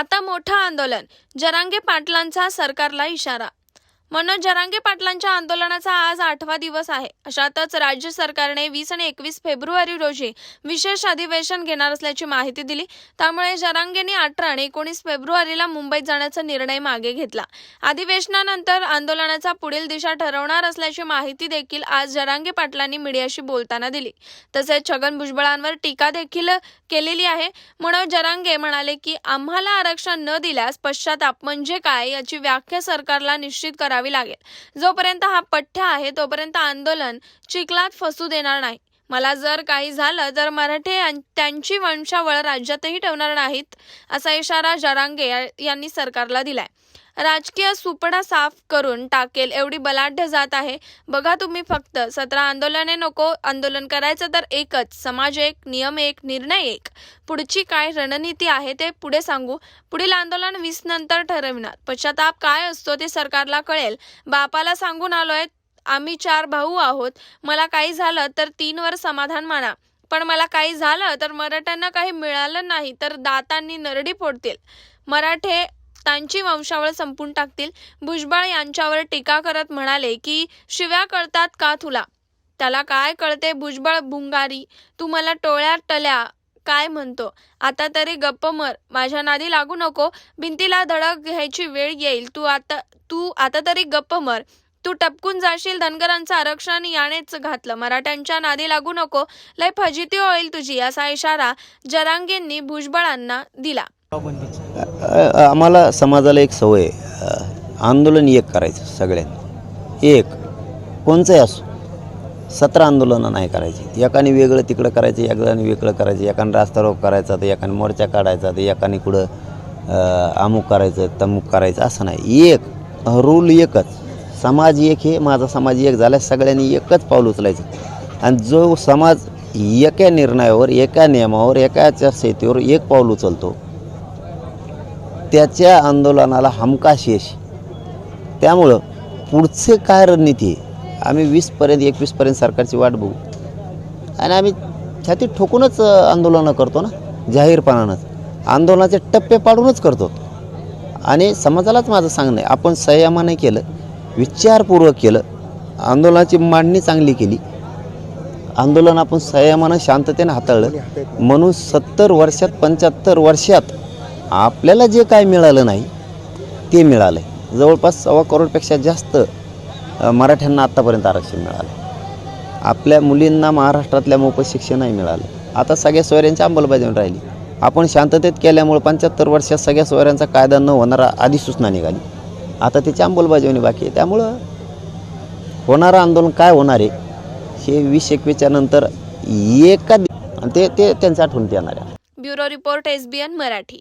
आता मोठं आंदोलन. जरांगे पाटलांचा सरकारला इशारा मनोज जरांगे पाटलांच्या आंदोलनाचा आज आठवा दिवस आहे. अशातच राज्य सरकारने वीस आणि एकवीस फेब्रुवारी रोजी विशेष अधिवेशन घेणार असल्याची माहिती दिली. त्यामुळे जरांगेंनी अठरा आणि एकोणीस फेब्रुवारीला मुंबईत जाण्याचा निर्णय मागे घेतला. अधिवेशनानंतर आंदोलनाचा पुढील दिशा ठरवणार असल्याची माहिती देखील आज जरांगे पाटलांनी मीडियाशी बोलताना दिली. तसेच छगन भुजबळांवर टीका देखील केलेली आहे. मनोज जरांगे म्हणाले की आम्हाला आरक्षण न दिल्यास पश्चाताप म्हणजे काय याची व्याख्या सरकारला निश्चित करावी लागेल. जोपर्यंत हा पठ्य आहे तोपर्यंत आंदोलन चिखलात फसू देणार नाही. मला जर काही झालं तर मराठे यां- त्यांची वंशावळ राज्यातही ठेवणार नाहीत असा इशारा जरांगे या- यांनी सरकारला दिलाय. राजकीय सुपडा साफ करून टाकेल एवढी बलाढ्य जात आहे. बघा तुम्ही फक्त सतरा आंदोलने नको आंदोलन करायचं तर एकच समाज एक नियम एक निर्णय एक. पुढची काय रणनीती आहे ते पुढे सांगू. पुढील आंदोलन वीस नंतर ठरविणार. पश्चाताप काय असतो ते सरकारला कळेल. बापाला सांगून आलोय आम्ही चार भाऊ आहोत. मला काही झालं तर तीनवर समाधान माना. पण मला काही झालं तर मराठ्यांना काही मिळालं नाही तर दातांनी नरडी फोडतील. मराठे त्यांची वंशावळ संपून टाकतील. भुजबळ यांच्यावर टीका करत म्हणाले की शिव्या कळतात का तुला? त्याला काय कळते? भुजबळ भुंगारी तू मला टोळ्या टल्या. काय म्हणतो? आता तरी गप्प मर. माझ्या नादी लागू नको. भिंतीला धडक घ्यायची वेळ येईल. तू आता तू आता तरी गप्प मर. तू टपकून जाशील धनगरांचं आरक्षण यानेच घातलं. मराठ्यांच्या नादी लागू नको. लय फजिती होईल तुझी असा इशारा जरांगेंनी भुजबळांना दिला. आम्हाला समाजाला एक सवय आंदोलन एक करायचं सगळ्यांनी. एक. कोणचंही असो. सतरा आंदोलनं नाही करायची. एकाने वेगळं तिकडं करायचं एकाने वेगळं करायचं. एकाने रास्ता रोक करायचा तर एकाने मोर्चा काढायचा तर एकाने कुठं अमुक करायचं तमुक करायचं असं नाही. एक. रूल एकच. समाज एक हे माझा समाज एक झाला सगळ्यांनी एकच पाऊल उचलायचं. आणि जो समाज एका निर्णयावर एका नियमावर एकाच्या शेतीवर एक पाऊल उचलतो त्याच्या आंदोलनाला हमखास यश. त्यामुळं पुढचे काय रणनीती आम्ही वीसपर्यंत एकवीसपर्यंत सरकारची वाट बघू. आणि आम्ही छाती ठोकूनच आंदोलनं करतो ना जाहीरपणानंच. आंदोलनाचे टप्पे पाडूनच करतो. आणि समाजालाच माझं सांगणं आहे आपण संयमाने केलं विचारपूर्वक केलं. आंदोलनाची मांडणी चांगली केली. आंदोलन आपण संयमानं शांततेने हाताळलं. म्हणून सत्तर वर्षात पंच्याहत्तर वर्षात आपल्याला जे काय मिळालं नाही ते मिळालं आहे जवळपास सव्वा करोडपेक्षा जास्त मराठ्यांना आत्तापर्यंत आरक्षण मिळालं आपल्या मुलींना महाराष्ट्रातल्या मोफत शिक्षणही मिळालं. आता सगळ्या सोयऱ्यांची अंमलबजावणी राहिली. आपण शांततेत केल्यामुळं पंच्याहत्तर वर्षात सगळ्या सोयऱ्यांचा कायदा न होणारा अधिसूचना निघाली. आता त्याची अंमलबजावणी बाकी आहे. त्यामुळं होणारं आंदोलन काय होणार आहे हे वीस एकवीसच्या नंतर एका दि- ते ते त्यांचं आठवणीत येणार आहे. Bureau report SBN Marathi.